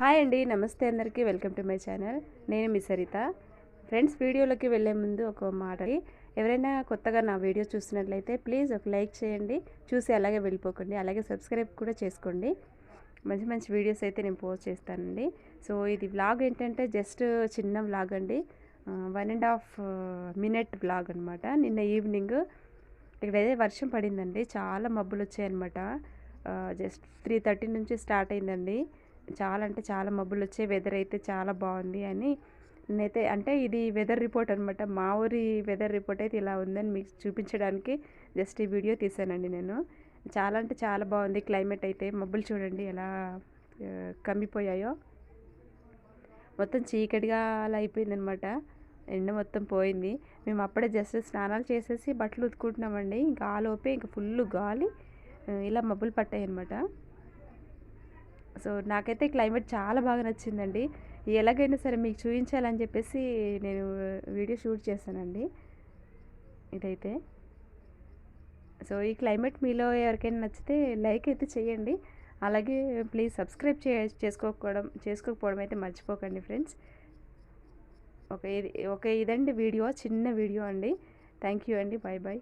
Hi అండి నమస్తే అందరికీ. Welcome to my channel. నేను మీ సరిత. ఫ్రెండ్స్ వీడియోలోకి వెళ్ళే ముందు ఒక మాట ఎవరైనా కొత్తగా నా వీడియో చూస్తున్నట్లయితే ప్లీజ్ ఒక లైక్ చేయండి. చూసి అలాగే వెళ్ళిపోకండి. అలాగే సబ్స్క్రైబ్ కూడా చేసుకోండి. మంచి మంచి వీడియోస్ అయితే నేను పోస్ట్ చేస్తానండి. సో ఇది వ్లాగ్ ఏంటంటే జస్ట్ చిన్న వ్లాగ్ అండి. One and half minute vlog అనమాట నిన్న ఈవినింగ్ ఇక్కడైతే వర్షం పడిందండి. చాలా మబ్బులు వచ్చాయన్నమాట. జస్ట్ త్రీ థర్టీ నుంచి స్టార్ట్ అయిందండి. చాలా అంటే చాలా మబ్బులు వచ్చే వెదర్ అయితే చాలా బాగుంది అని నేనైతే అంటే ఇది వెదర్ రిపోర్ట్ అనమాట మా ఊరి వెదర్ రిపోర్ట్ అయితే ఇలా ఉందని మీకు చూపించడానికి జస్ట్ ఈ వీడియో తీసానండి నేను. చాలా అంటే చాలా బాగుంది క్లైమేట్ అయితే. మబ్బులు చూడండి ఎలా కమ్మిపోయాయో. మొత్తం చీకటిగా అలా అయిపోయిందనమాట ఎండ మొత్తం పోయింది. మేము అప్పుడే జస్ట్ స్నానాలు చేసేసి బట్టలు ఉతుకుంటున్నామండి. ఇంకా ఆ లోపే ఇంకా ఫుల్ గాలి ఇలా మబ్బులు పట్టాయి అనమాట సో నాకైతే క్లైమేట్ చాలా బాగా నచ్చిందండి. ఎలాగైనా సరే మీకు చూపించాలని చెప్పేసి నేను వీడియో షూట్ చేశానండి. ఇదైతే. సో ఈ క్లైమేట్ మీలో ఎవరికైనా నచ్చితే లైక్ అయితే చేయండి. అలాగే ప్లీజ్ సబ్స్క్రైబ్ చే చేసుకోకపోవడం చేసుకోకపోవడం అయితే మర్చిపోకండి ఫ్రెండ్స్. ఓకే ఇది ఓకే ఇదండి వీడియో చిన్న వీడియో అండి. థ్యాంక్ యూ అండి. Bye bye